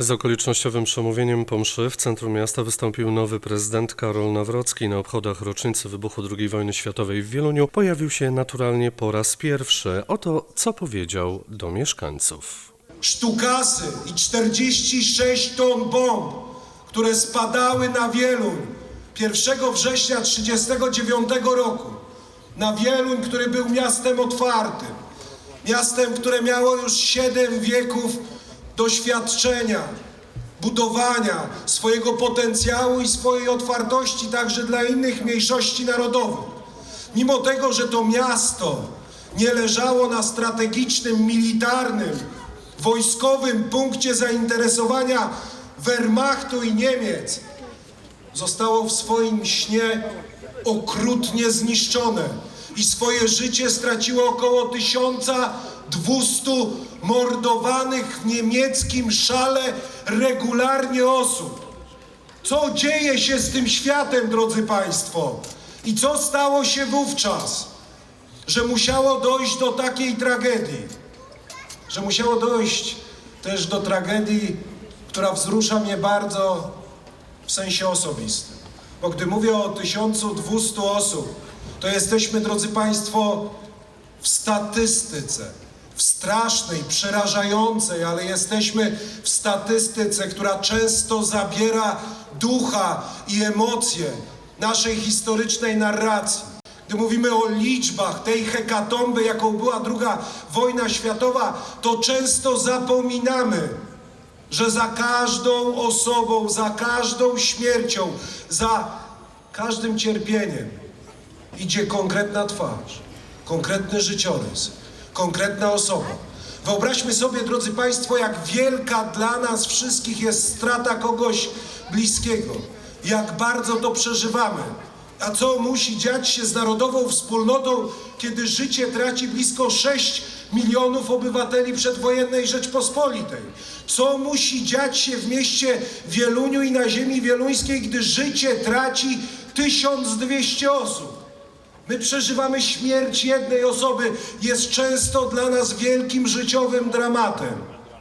Z okolicznościowym przemówieniem po mszy w centrum miasta wystąpił nowy prezydent Karol Nawrocki. Na obchodach rocznicy wybuchu II wojny światowej w Wieluniu pojawił się naturalnie po raz pierwszy. Oto co powiedział do mieszkańców. sztukasy i 46 ton bomb, które spadały na Wieluń 1 września 1939 roku. Na Wieluń, który był miastem otwartym, miastem, które miało już 7 wieków doświadczenia, budowania swojego potencjału i swojej otwartości także dla innych mniejszości narodowych. Mimo tego, że to miasto nie leżało na strategicznym, militarnym, wojskowym punkcie zainteresowania Wehrmachtu i Niemiec, zostało w swoim śnie okrutnie zniszczone i swoje życie straciło około 1200 mordowanych w niemieckim szale regularnie osób. Co dzieje się z tym światem, drodzy Państwo? I co stało się wówczas, że musiało dojść do takiej tragedii? Że musiało dojść też do tragedii, która wzrusza mnie bardzo w sensie osobistym. Bo gdy mówię o 1200 osób, to jesteśmy, drodzy Państwo, w statystyce, w strasznej, przerażającej, ale jesteśmy w statystyce, która często zabiera ducha i emocje naszej historycznej narracji. Gdy mówimy o liczbach tej hekatomby, jaką była druga wojna światowa, to często zapominamy, że za każdą osobą, za każdą śmiercią, za każdym cierpieniem idzie konkretna twarz, konkretny życiorys, konkretna osoba. Wyobraźmy sobie, drodzy Państwo, jak wielka dla nas wszystkich jest strata kogoś bliskiego, jak bardzo to przeżywamy. A co musi dziać się z narodową wspólnotą, kiedy życie traci blisko 6 milionów obywateli przedwojennej Rzeczpospolitej? Co musi dziać się w mieście Wieluniu i na ziemi wieluńskiej, gdy życie traci 1200 osób? My przeżywamy śmierć jednej osoby, jest często dla nas wielkim życiowym dramatem.